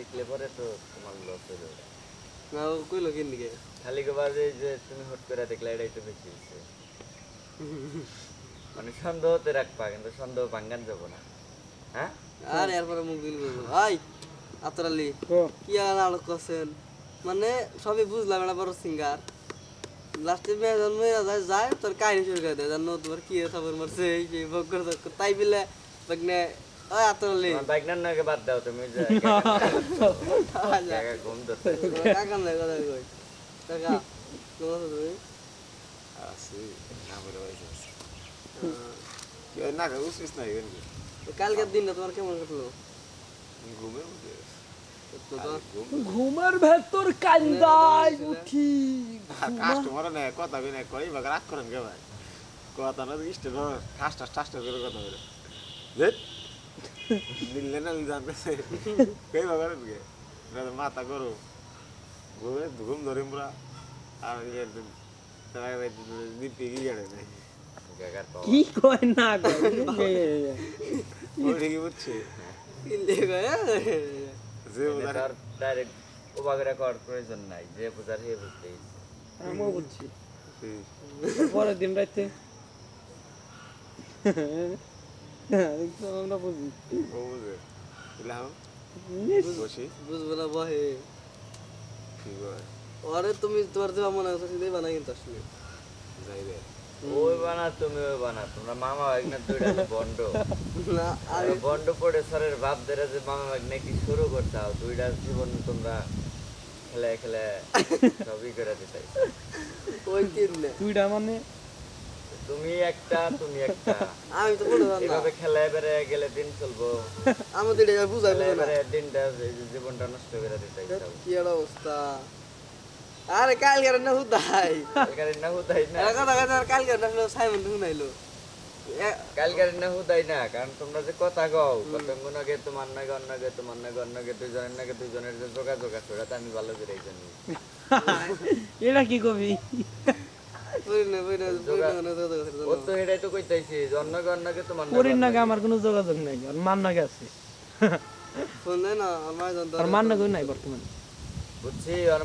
দেখলে পরে তো তোমার লস হয়ে যাবে। না ও কইলো কিন দিকে খালি কবার এই যে তুমি হুট করে দেখলে এটাই তো বেশি হয়েছে মানে সন্দেহতে রাখবা কিন্তু সন্দেহ ভাঙ্গান যাব না। হ্যাঁ? আর এরপরে মুখ দিল বলব। আই আতরালি কি। আর নাটক করছেন মানে সবই বুঝলাম এটা বড় সিঙ্গার লাস্টে মেয়ে জন্মে যায় যায় তোর কাহিনী শুরু করে দেয়। জানো তোমার কি খবর মারছে এই সেই বকর তাই বিলে বাগনে বাইক নার নাকি বাদ দাও তুমি যে একা ঘুম ধরতে কাকা নাই কথা কই। কাকা কেমন আছো তুমি। আছি না বলে বসে আছি। না না কালকের দিনটা তোমার কেমন কাটলো? ঘুম ঘুমের ভেতর কান্দাই উঠি। কাস্টমার না কথা কই না কই বাগা রাগ করেন কে ভাই? কথা না ইষ্ট না করে কথা বলে দিল্লে না জানতেছে কই বাগা রে কে। না মাথা করো ঘুমে ঘুম ধরে পুরা। আর ইয়ে তারা দিপি কি কাকার পাওয়া। কি কয় না কয়? ঠিকই বুঝছে। দিয়ে কয় যে ওদের ডাইরেক্ট ওবাগরা করার প্রয়োজন নাই। যে বুঝার হে বুঝতেই আমিও বুঝছি। পরের দিন রাইতে। আমরা বুঝি। ও বুঝে। ইলাম বসি। বুঝব না বহে কি করে ওরে তুমি তোমার যে মনে আছে সেটাই বানাই কিন্তু আসলে। যাই রে ওই বানা তুমি ওই বানা। তোমরা মামা ভাগনা দুইটা বন্ড না আর বন্ড পড়ে সরের বাপ দেরা যে মামা ভাগনা কি শুরু করতাও দুইটা জীবন তোমরা খেলে খেলে সবই করে ওই তিন দুইটা মানে তুমি একটা তুমি একটা। আমি তো বলতে পারলাম না। এভাবে খেলা এবারে গেলে দিন চলবো। আমাদের এটা বুঝাই না। এবারে দিনটা জীবনটা নষ্ট করে সব কি অবস্থা? আরে কালকে না হুদাই। কালকার না হুদাই না। কথা কথা কালকে না সাইমন শুনাইলো। কালকার না হুদাই না কারণ তোমরা যে কথা কও কতক্ষণ আগে তোমার নাগে অন্য আগে তোমার নাগে অন্য আগে দুইজনের নাগে দুইজনের যে যোগাযোগ আছে ওটা তো আমি ভালো করে জানি এটা কি কবি? ও তো এটাই তো কইতাইছি তোমার পরির আমার কোনো যোগাযোগ নাই আর মান নাকি আছে। ফোন দেয় না আমার আর মান নাকি নাই বর্তমানে। বুঝছি আর